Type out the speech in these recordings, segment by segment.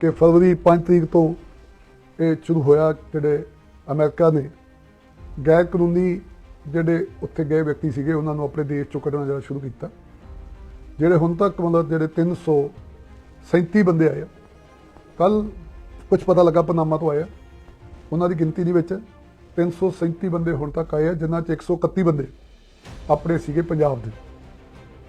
ਕਿ ਫਰਵਰੀ 5 ਤਰੀਕ ਤੋਂ ਇਹ ਸ਼ੁਰੂ ਹੋਇਆ ਜਿਹੜੇ ਅਮਰੀਕਾ ਨੇ ਗੈਰ ਕਾਨੂੰਨੀ ਜਿਹੜੇ ਉੱਥੇ ਗਏ ਵਿਅਕਤੀ ਸੀਗੇ, ਉਹਨਾਂ ਨੂੰ ਆਪਣੇ ਦੇਸ਼ ਚੋਂ ਕੱਢਣਾ ਜਿਹੜਾ ਸ਼ੁਰੂ ਕੀਤਾ ਜਿਹੜੇ ਹੁਣ ਤੱਕ ਮਤਲਬ ਜਿਹੜੇ 337 ਬੰਦੇ ਆਏ ਕੱਲ ਕੁਝ ਪਤਾ ਲੱਗਾ ਪਨਾਮਾ ਤੋਂ ਆਏ ਆ। ਉਹਨਾਂ ਦੀ ਗਿਣਤੀ ਦੇ ਵਿੱਚ 337 ਬੰਦੇ ਹੁਣ ਤੱਕ ਆਏ ਆ, ਜਿਨ੍ਹਾਂ 'ਚ 131 ਬੰਦੇ ਆਪਣੇ ਸੀਗੇ ਪੰਜਾਬ ਦੇ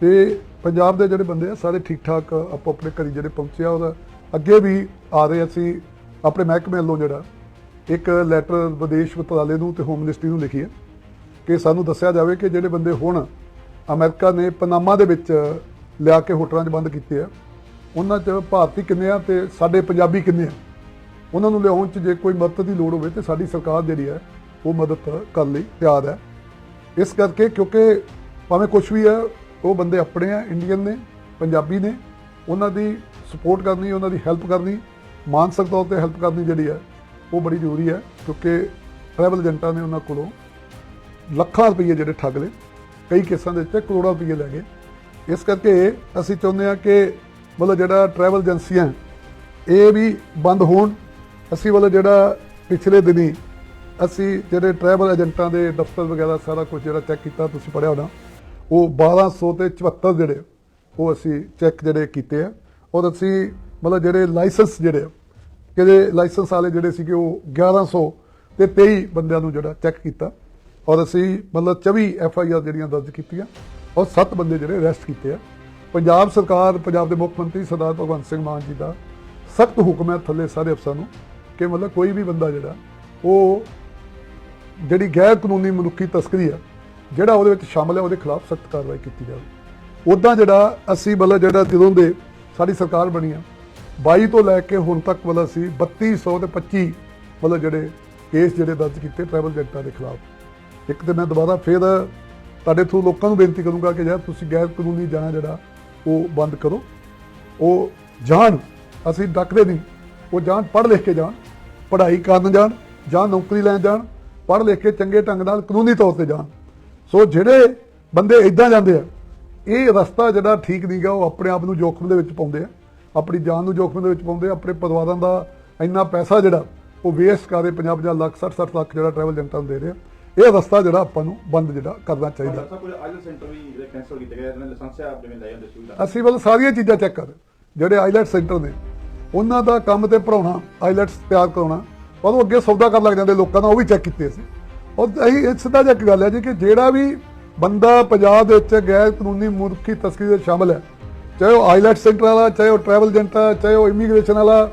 ਤੇ ਪੰਜਾਬ ਦੇ ਜਿਹੜੇ ਬੰਦੇ ਆ, ਸਾਰੇ ਠੀਕ ਠਾਕ ਆਪੋ ਆਪਣੇ ਘਰੀ ਜਿਹੜੇ ਪਹੁੰਚਿਆ ਆ, ਉਹਦਾ ਅੱਗੇ ਵੀ ਆ ਰਹੇ ਅਸੀਂ ਆਪਣੇ ਮਹਿਕਮੇ ਵੱਲੋਂ ਜਿਹੜਾ ਇੱਕ ਲੈਟਰ ਵਿਦੇਸ਼ ਮੰਤਰਾਲੇ ਨੂੰ ਤੇ ਹੋਮ ਮਿਨਿਸਟਰੀ ਨੂੰ ਲਿਖੀ ਹੈ ਕਿ ਸਾਨੂੰ ਦੱਸਿਆ ਜਾਵੇ ਕਿ ਜਿਹੜੇ ਬੰਦੇ ਹੁਣ ਅਮਰੀਕਾ ਨੇ ਪਨਾਮਾ ਦੇ ਵਿੱਚ ਲਿਆ ਕੇ ਹੋਟਲਾਂ 'ਚ ਬੰਦ ਕੀਤੇ ਆ, ਉਹਨਾਂ 'ਚ ਭਾਰਤੀ ਕਿੰਨੇ ਆ ਤੇ ਸਾਡੇ ਪੰਜਾਬੀ ਕਿੰਨੇ ਆ? ਉਹਨਾਂ ਨੂੰ ਲਿਆਉਣ 'ਚ ਜੇ ਕੋਈ ਮਦਦ ਦੀ ਲੋੜ ਹੋਵੇ ਤੇ ਸਾਡੀ ਸਰਕਾਰ ਜਿਹੜੀ ਹੈ, ਉਹ ਮਦਦ ਕਰਨ ਲਈ ਤਿਆਰ ਹੈ। ਇਸ ਕਰਕੇ ਕਿਉਂਕਿ ਭਾਵੇਂ ਕੁਝ ਵੀ ਹੈ, ਉਹ ਬੰਦੇ ਆਪਣੇ ਆ ਇੰਡੀਅਨ ਨੇ, ਪੰਜਾਬੀ ਨੇ, ਉਹਨਾਂ ਦੀ ਸਪੋਰਟ ਕਰਨੀ, ਉਹਨਾਂ ਦੀ ਹੈਲਪ ਕਰਨੀ, ਮਾਨਸਿਕ ਤੌਰ ਤੇ ਹੈਲਪ ਕਰਨੀ ਜਿਹੜੀ ਹੈ, ਉਹ ਬੜੀ ਜ਼ਰੂਰੀ ਹੈ, ਕਿਉਂਕਿ ਟਰੈਵਲ ਏਜੰਟਾਂ ਨੇ ਉਹਨਾਂ ਕੋਲੋਂ ਲੱਖਾਂ ਰੁਪਏ ਜਿਹੜੇ ਠੱਗ ਲਏ, ਕਈ ਕੇਸਾਂ ਦੇ ਵਿੱਚ ਕਰੋੜਾਂ ਰੁਪਏ ਲੈ ਗਏ। ਇਸ ਕਰਕੇ ਅਸੀਂ ਚਾਹੁੰਦੇ ਹਾਂ ਕਿ ਮਤਲਬ ਜਿਹੜਾ ਟਰੈਵਲ ਏਜੰਸੀਆਂ ਇਹ ਵੀ ਬੰਦ ਹੋਣ। ਅਸੀਂ ਮਤਲਬ ਜਿਹੜਾ ਪਿਛਲੇ ਦਿਨੀ ਅਸੀਂ ਜਿਹੜੇ ਟਰੈਵਲ ਏਜੰਟਾਂ ਦੇ ਦਫ਼ਤਰ ਵਗੈਰਾ ਸਾਰਾ ਕੁਝ ਜਿਹੜਾ ਚੈੱਕ ਕੀਤਾ, ਤੁਸੀਂ ਪੜਿਆ ਹੋਣਾ, ਉਹ 1200 ਤੇ 74 ਜਿਹੜੇ, ਉਹ ਅਸੀਂ ਚੈੱਕ ਜਿਹੜੇ ਕੀਤੇ ਆ। ਔਰ ਅਸੀਂ ਮਤਲਬ ਜਿਹੜੇ ਲਾਇਸੈਂਸ ਜਿਹੜੇ ਆ, ਕਿਹਦੇ ਲਾਇਸੈਂਸ ਵਾਲੇ ਜਿਹੜੇ ਸੀਗੇ ਉਹ 1100 ਤੇ 23 ਬੰਦਿਆਂ ਨੂੰ ਜਿਹੜਾ ਚੈੱਕ ਕੀਤਾ। ਔਰ ਅਸੀਂ ਮਤਲਬ 24 ਐਫ ਆਈ ਆਰ ਜਿਹੜੀਆਂ ਦਰਜ ਕੀਤੀਆਂ ਔਰ 7 ਬੰਦੇ ਜਿਹੜੇ ਅਰੈਸਟ ਕੀਤੇ ਆ। ਪੰਜਾਬ ਸਰਕਾਰ ਪੰਜਾਬ ਦੇ ਮੁੱਖ ਮੰਤਰੀ ਸਰਦਾਰ ਭਗਵੰਤ ਸਿੰਘ ਮਾਨ ਜੀ ਦਾ ਸਖਤ ਹੁਕਮ ਹੈ ਥੱਲੇ ਸਾਰੇ ਅਫਸਰਾਂ ਨੂੰ ਕਿ ਮਤਲਬ ਕੋਈ ਵੀ ਬੰਦਾ ਜਿਹੜਾ ਉਹ ਜਿਹੜੀ ਗੈਰ ਕਾਨੂੰਨੀ ਮਨੁੱਖੀ ਤਸਕਰੀ ਆ ਜਿਹੜਾ ਉਹਦੇ ਵਿੱਚ ਸ਼ਾਮਲ ਹੈ ਉਹਦੇ ਖਿਲਾਫ ਸਖਤ ਕਾਰਵਾਈ ਕੀਤੀ ਜਾਵੇ। ਉਦਾਂ ਜਿਹੜਾ ਅਸੀਂ ਮਤਲਬ ਜਿਹੜਾ ਜਦੋਂ ਦੇ ਸਾਡੀ ਸਰਕਾਰ ਬਣੀ ਆ। 22 ਤੋਂ ਲੈ ਕੇ ਹੁਣ ਤੱਕ ਮਤਲਬ ਅਸੀਂ 3200 ਤੇ 25 ਮਤਲਬ ਜਿਹੜੇ ਕੇਸ ਜਿਹੜੇ ਦਰਜ ਕੀਤੇ ਟਰੈਵਲ ਏਜੰਟਾਂ ਦੇ ਖਿਲਾਫ। ਇੱਕ ਤੇ ਮੈਂ ਦੁਬਾਰਾ ਫਿਰ ਤੁਹਾਡੇ ਥਰੂ ਲੋਕਾਂ ਨੂੰ ਬੇਨਤੀ ਕਰੂੰਗਾ ਕਿ ਯਾਰ ਤੁਸੀਂ ਗੈਰ ਕਾਨੂੰਨੀ ਜਾਣਾ ਜਿਹੜਾ ਉਹ ਬੰਦ ਕਰੋ। ਉਹ ਜਾਣ, ਅਸੀਂ ਡੱਕਦੇ ਨਹੀਂ। ਉਹ ਜਾਣ, ਪੜ੍ਹ ਲਿਖ ਕੇ ਜਾਣ, ਪੜ੍ਹਾਈ ਕਰਨ ਜਾਣ ਜਾਂ ਨੌਕਰੀ ਲੈਣ ਜਾਣ, ਪੜ੍ਹ ਲਿਖ ਕੇ ਚੰਗੇ ਢੰਗ ਨਾਲ ਕਾਨੂੰਨੀ ਤੌਰ ਤੇ ਜਾਣ। ਸੋ ਜਿਹੜੇ ਬੰਦੇ ਇਦਾਂ ਜਾਂਦੇ ਆ ਇਹ ਰਸਤਾ ਜਿਹੜਾ ਠੀਕ ਨਹੀਂਗਾ ਉਹ ਆਪਣੇ ਆਪ ਨੂੰ ਜੋਖਮ ਦੇ ਵਿੱਚ ਪਾਉਂਦੇ ਆ। ਆਪਣੀ ਜਾਨ ਨੂੰ ਜੋਖਮ ਦੇ ਵਿੱਚ ਪਾਉਂਦੇ ਆ ਆਪਣੇ ਪਰਿਵਾਰਾਂ ਦਾ ਇੰਨਾ ਪੈਸਾ ਜਿਹੜਾ ਉਹ ਵੇਸਟ ਕਰਦੇ 50 50 ਲੱਖ 60 60 ਲੱਖ ਜਿਹੜਾ ਟਰੈਵਲ ਏਜੰਟਾਂ ਨੂੰ ਦੇ ਰਹੇ ਆ। ਇਹ ਰਸਤਾ ਜਿਹੜਾ ਆਪਾਂ ਨੂੰ ਬੰਦ ਜਿਹੜਾ ਕਰਨਾ ਚਾਹੀਦਾ। ਅਸੀਂ ਵੱਲ ਸਾਰੀਆਂ ਚੀਜ਼ਾਂ ਚੈੱਕ ਕਰ ਜਿਹੜੇ ਆਈਲੈਟ ਸੈਂਟਰ ਨੇ ਉਹਨਾਂ ਦਾ ਕੰਮ ਤੇ ਪੜਾਉਣਾ ਆਈਲੈਟਸ ਤਿਆਰ ਕਰਾਉਣਾ ਪਰ ਉਹ ਅੱਗੇ ਸੌਦਾ ਕਰਨ ਲੱਗ ਜਾਂਦੇ ਲੋਕਾਂ ਦਾ ਉਹ ਵੀ ਚੈੱਕ ਕੀਤੇ ਸੀ ਔਰ ਇਹ ਸਿੱਧਾ ਜਿਹਾ ਇੱਕ ਗੱਲ ਹੈ ਜੀ ਕਿ ਜਿਹੜਾ ਵੀ ਬੰਦਾ ਪੰਜਾਬ ਦੇ ਵਿੱਚ ਗੈਰ ਕਾਨੂੰਨੀ ਮੁਲਕੀ ਤਸਕਰੀ ਦੇ ਸ਼ਾਮਲ ਹੈ। ਚਾਹੇ ਉਹ ਆਈਲੈਟ ਸੈਂਟਰ ਵਾਲਾ, ਚਾਹੇ ਉਹ ਟਰੈਵਲ ਏਜੰਟ ਆ ਚਾਹੇ ਉਹ ਇਮੀਗ੍ਰੇਸ਼ਨ ਵਾਲਾ।